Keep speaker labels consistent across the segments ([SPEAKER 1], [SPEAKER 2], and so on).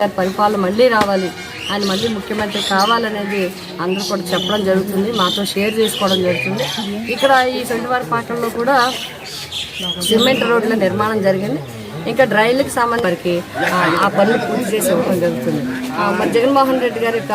[SPEAKER 1] గారి పరిపాలన మళ్ళీ రావాలి. ఆయన మళ్ళీ ముఖ్యమంత్రి కావాలనేది అందరూ కూడా చెప్పడం జరుగుతుంది. మాతో షేర్ చేసుకోవడం జరుగుతుంది. ఇక్కడ ఈ పాటల్లో కూడా సిమెంట్ రోడ్ల నిర్మాణం జరిగింది. ఇంకా డ్రైన్లకు సంబంధించి వారికి ఆ, పనులు పూర్తి చేసి ఇవ్వడం జరుగుతుంది. మరి జగన్మోహన్ రెడ్డి గారి యొక్క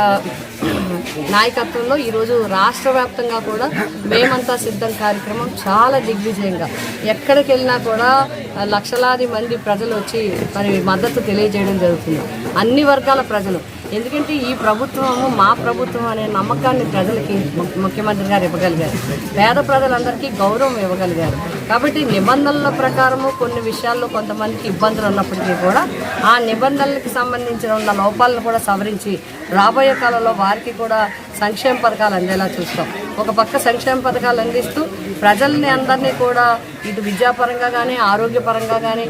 [SPEAKER 1] నాయకత్వంలో ఈరోజు రాష్ట్ర వ్యాప్తంగా కూడా మేమంతా సిద్ధం కార్యక్రమం చాలా దిగ్విజయంగా. ఎక్కడికి వెళ్ళినా కూడా లక్షలాది మంది ప్రజలు వచ్చి మరి మద్దతు తెలియజేయడం జరుగుతుంది. అన్ని వర్గాల ప్రజలు. ఎందుకంటే ఈ ప్రభుత్వము మా ప్రభుత్వం అనే నమ్మకాన్ని ప్రజలకి ముఖ్యమంత్రి గారు ఇవ్వగలిగారు. పేద ప్రజలందరికీ గౌరవం ఇవ్వగలిగారు. కాబట్టి నిబంధనల ప్రకారము కొన్ని విషయాల్లో కొంతమందికి ఇబ్బందులు ఉన్నప్పటికీ కూడా ఆ నిబంధనలకు సంబంధించిన ఉన్న లోపాలను కూడా సవరించి రాబోయే కాలంలో వారికి కూడా సంక్షేమ పథకాలు అందేలా చూస్తాం. ఒక పక్క సంక్షేమ పథకాలు అందిస్తూ ప్రజల్ని అందరినీ కూడా ఇటు విద్యాపరంగా కానీ ఆరోగ్యపరంగా కానీ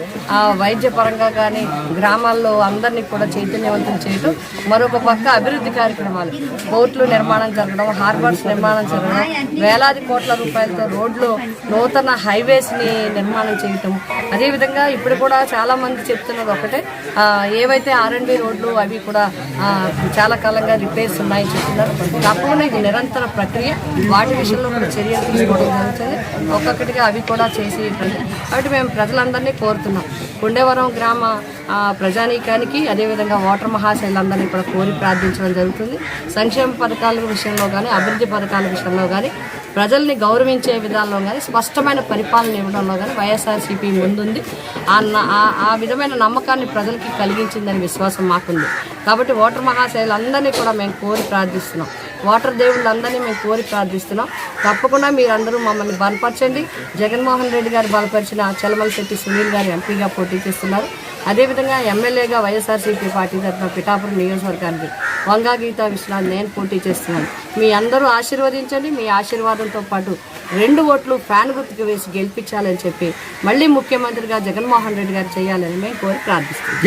[SPEAKER 1] వైద్యపరంగా కానీ గ్రామాల్లో అందరినీ కూడా చైతన్యవంతం చేయడం మరొక పక్క అభివృద్ధి కార్యక్రమాలు. పోర్టులు నిర్మాణం జరగడం హార్బర్స్ నిర్మాణం జరగడం వేలాది కోట్ల రూపాయలతో రోడ్లు నూతన హైవేస్ని నిర్మాణం చేయటం. అదేవిధంగా ఇప్పుడు కూడా చాలామంది చెప్తున్నది ఒకటే ఏవైతే ఆర్ఎండ్బి రోడ్లు అవి కూడా చాలా కాలంగా రిపేర్స్ ఉన్నాయని చెప్తున్నారు. తప్పకుండా ఇది నిరంతర ప్రక్రియ. వాటి విషయంలో కూడా చర్యలు తీసుకోవడం జరుగుతుంది. ఒక్కొక్కటిగా అవి కూడా చేసి కాబట్టి మేము ప్రజలందరినీ కోరుతున్నాం. కొండేవరం గ్రామ ప్రజానీకానికి అదేవిధంగా ఓటర్ మహాశైలందరినీ కూడా కోరి ప్రార్థించడం జరుగుతుంది. సంక్షేమ పథకాల విషయంలో కానీ అభివృద్ధి పథకాల విషయంలో కానీ ప్రజల్ని గౌరవించే విధానంలో కానీ స్పష్టమైన పరిపాలన ఇవ్వడంలో కానీ వైఎస్ఆర్సీపీ ముందుంది. ఆ ఆ- విధమైన నమ్మకాన్ని ప్రజలు ప్రజలకి కలిగించిందని విశ్వాసం మాకుంది. కాబట్టి ఓటర్ మహాశైలందరినీ కూడా మేము కోరి ప్రార్థిస్తున్నాం. వాటర్ దేవుళ్ళందరినీ మేము కోరి ప్రార్థిస్తున్నాం. తప్పకుండా మీరందరూ మమ్మల్ని బలపరచండి. జగన్మోహన్ రెడ్డి గారు బలపరిచిన చలమలశెట్టి సునీల్ గారు ఎంపీగా పోటీ చేస్తున్నారు. అదేవిధంగా ఎమ్మెల్యేగా వైఎస్ఆర్సీపీ పార్టీ తరఫున పిఠాపురం నియోజకవర్గానికి వంగా గీతా విశ్వనాథ్ నేను పోటీ చేస్తున్నాను. మీ అందరూ ఆశీర్వదించండి మీ ఆశీర్వాదంతో పాటు రెండు ఓట్లు ఫ్యాన్ గుర్తుకు వేసి గెలిపించాలని చెప్పి మళ్ళీ ముఖ్యమంత్రిగా జగన్మోహన్ రెడ్డి గారు చేయాలని మేము కోరి ప్రార్థిస్తున్నాం.